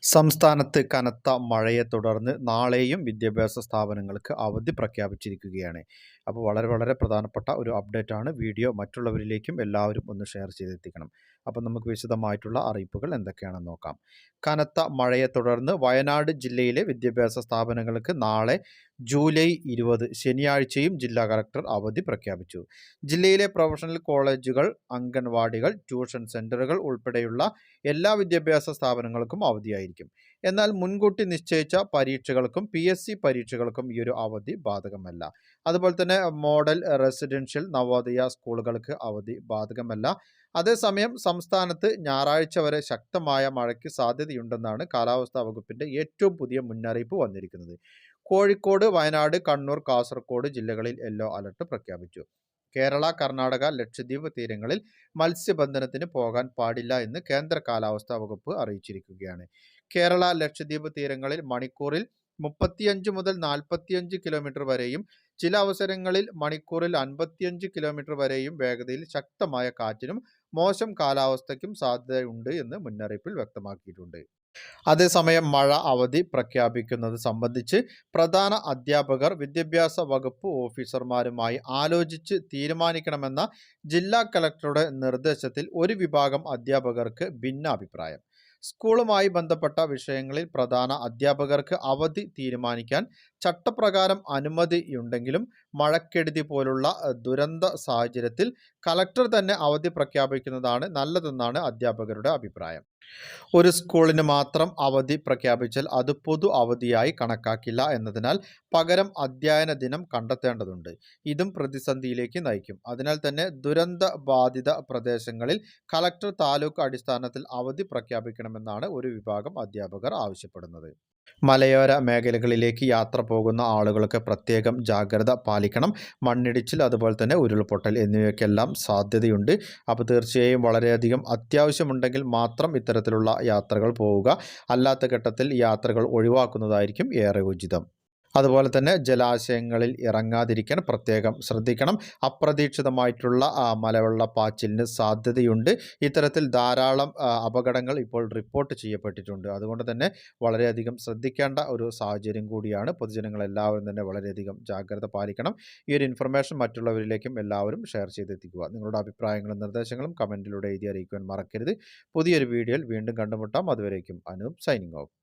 സംസ്ഥാനത്ത് കനത്ത മഴയെ തുടർന്ന് നാളെയും വിദ്യാഭ്യാസ സ്ഥാപനങ്ങൾക്ക് അവധി പ്രഖ്യാപിച്ചിരിക്കുകയാണ്. അപ്പോൾ വളരെ വളരെ പ്രധാനപ്പെട്ട ഒരു അപ്ഡേറ്റ് ആണ് വീഡിയോ മറ്റുള്ളവരിലേക്കും എല്ലാവരും ഒന്ന് ഷെയർ ചെയ്തെത്തിക്കണം. അപ്പോൾ നമുക്ക് വിശദമായിട്ടുള്ള അറിയിപ്പുകൾ എന്തൊക്കെയാണെന്ന് നോക്കാം. കനത്ത മഴയെ തുടർന്ന് വയനാട് ജില്ലയിലെ വിദ്യാഭ്യാസ സ്ഥാപനങ്ങൾക്ക് നാളെ ജൂലൈ ഇരുപത് ശനിയാഴ്ചയും ജില്ലാ കളക്ടർ അവധി പ്രഖ്യാപിച്ചു. ജില്ലയിലെ പ്രൊഫഷണൽ കോളേജുകൾ അംഗൻവാടികൾ ട്യൂഷൻ സെന്ററുകൾ ഉൾപ്പെടെയുള്ള എല്ലാ വിദ്യാഭ്യാസ സ്ഥാപനങ്ങൾക്കും അവധിയായിരിക്കും. എന്നാൽ മുൻകൂട്ടി നിശ്ചയിച്ച പരീക്ഷകൾക്കും പി എസ് സി പരീക്ഷകൾക്കും ഈ ഒരു അവധി ബാധകമല്ല. അതുപോലെ തന്നെ മോഡൽ റെസിഡൻഷ്യൽ നവോദയ സ്കൂളുകൾക്ക് അവധി ബാധകമല്ല. അതേസമയം സംസ്ഥാനത്ത് ഞായറാഴ്ച വരെ ശക്തമായ മഴയ്ക്ക് സാധ്യതയുണ്ടെന്നാണ് കാലാവസ്ഥാ വകുപ്പിന്റെ ഏറ്റവും പുതിയ മുന്നറിയിപ്പ് വന്നിരിക്കുന്നത്. കോഴിക്കോട് വയനാട് കണ്ണൂർ കാസർഗോഡ് ജില്ലകളിൽ യെല്ലോ അലർട്ട് പ്രഖ്യാപിച്ചു. കേരള കർണാടക ലക്ഷദ്വീപ് തീരങ്ങളിൽ മത്സ്യബന്ധനത്തിന് പോകാൻ പാടില്ല എന്ന് കേന്ദ്ര കാലാവസ്ഥാ വകുപ്പ് അറിയിച്ചിരിക്കുകയാണ്. കേരള ലക്ഷദ്വീപ് തീരങ്ങളിൽ മണിക്കൂറിൽ മുപ്പത്തിയഞ്ച് മുതൽ നാൽപ്പത്തിയഞ്ച് കിലോമീറ്റർ വരെയും ചില അവസരങ്ങളിൽ മണിക്കൂറിൽ അൻപത്തിയഞ്ച് കിലോമീറ്റർ വരെയും വേഗതയിൽ ശക്തമായ കാറ്റിനും മോശം കാലാവസ്ഥയ്ക്കും സാധ്യതയുണ്ട് എന്ന് മുന്നറിയിപ്പിൽ വ്യക്തമാക്കിയിട്ടുണ്ട്. അതേസമയം മഴ അവധി പ്രഖ്യാപിക്കുന്നത് സംബന്ധിച്ച് പ്രധാന അധ്യാപകർ വിദ്യാഭ്യാസ വകുപ്പ് ഓഫീസർമാരുമായി ആലോചിച്ച് തീരുമാനിക്കണമെന്ന ജില്ലാ കളക്ടറുടെ നിർദ്ദേശത്തിൽ ഒരു വിഭാഗം അധ്യാപകർക്ക് ഭിന്നാഭിപ്രായം. സ്കൂളുമായി ബന്ധപ്പെട്ട വിഷയങ്ങളിൽ പ്രധാന അധ്യാപകർക്ക് അവധി തീരുമാനിക്കാൻ ചട്ടപ്രകാരം അനുമതിയുണ്ടെങ്കിലും മഴക്കെടുതി പോലുള്ള ദുരന്ത സാഹചര്യത്തിൽ കലക്ടർ തന്നെ അവധി പ്രഖ്യാപിക്കുന്നതാണ് നല്ലതെന്നാണ് അധ്യാപകരുടെ അഭിപ്രായം. ഒരു സ്കൂളിന് മാത്രം അവധി പ്രഖ്യാപിച്ചാൽ അത് പൊതു അവധിയായി കണക്കാക്കില്ല എന്നതിനാൽ പകരം അധ്യയന ദിനം കണ്ടെത്തേണ്ടതുണ്ട്. ഇതും പ്രതിസന്ധിയിലേക്ക് നയിക്കും. അതിനാൽ തന്നെ ദുരന്ത ബാധിത പ്രദേശങ്ങളിൽ കലക്ടർ താലൂക്ക് അടിസ്ഥാനത്തിൽ അവധി പ്രഖ്യാപിക്കണമെന്നാണ് ഒരു വിഭാഗം അധ്യാപകർ ആവശ്യപ്പെടുന്നത്. മലയോര മേഖലകളിലേക്ക് യാത്ര പോകുന്ന ആളുകൾക്ക് പ്രത്യേകം ജാഗ്രത പാലിക്കണം. മണ്ണിടിച്ചിൽ അതുപോലെ തന്നെ ഉരുൾപൊട്ടൽ എന്നിവയ്ക്കെല്ലാം സാധ്യതയുണ്ട്. അപ്പോൾ തീർച്ചയായും വളരെയധികം അത്യാവശ്യമുണ്ടെങ്കിൽ മാത്രം ഇത്തരത്തിലുള്ള യാത്രകൾ പോവുക. അല്ലാത്ത ഘട്ടത്തിൽ യാത്രകൾ ഒഴിവാക്കുന്നതായിരിക്കും ഏറെ ഉചിതം. അതുപോലെ തന്നെ ജലാശയങ്ങളിൽ ഇറങ്ങാതിരിക്കാൻ പ്രത്യേകം ശ്രദ്ധിക്കണം. അപ്രതീക്ഷിതമായിട്ടുള്ള മലവെള്ള മലവെള്ളപ്പാച്ചിലിന് സാധ്യതയുണ്ട്. ഇത്തരത്തിൽ ധാരാളം അപകടങ്ങൾ ഇപ്പോൾ റിപ്പോർട്ട് ചെയ്യപ്പെട്ടിട്ടുണ്ട്. അതുകൊണ്ട് തന്നെ വളരെയധികം ശ്രദ്ധിക്കേണ്ട ഒരു സാഹചര്യം കൂടിയാണ്. പൊതുജനങ്ങൾ എല്ലാവരും തന്നെ വളരെയധികം ജാഗ്രത പാലിക്കണം. ഈ ഒരു ഇൻഫർമേഷൻ മറ്റുള്ളവരിലേക്കും എല്ലാവരും ഷെയർ ചെയ്തെത്തിക്കുക. നിങ്ങളുടെ അഭിപ്രായങ്ങളും നിർദ്ദേശങ്ങളും കമന്റിലൂടെ എഴുതി അറിയിക്കുവാൻ മറക്കരുത്. പുതിയൊരു വീഡിയോയിൽ വീണ്ടും കണ്ടുമുട്ടാം. അതുവരേക്കും അനൂപ് സൈനിങ് ഓഫ്.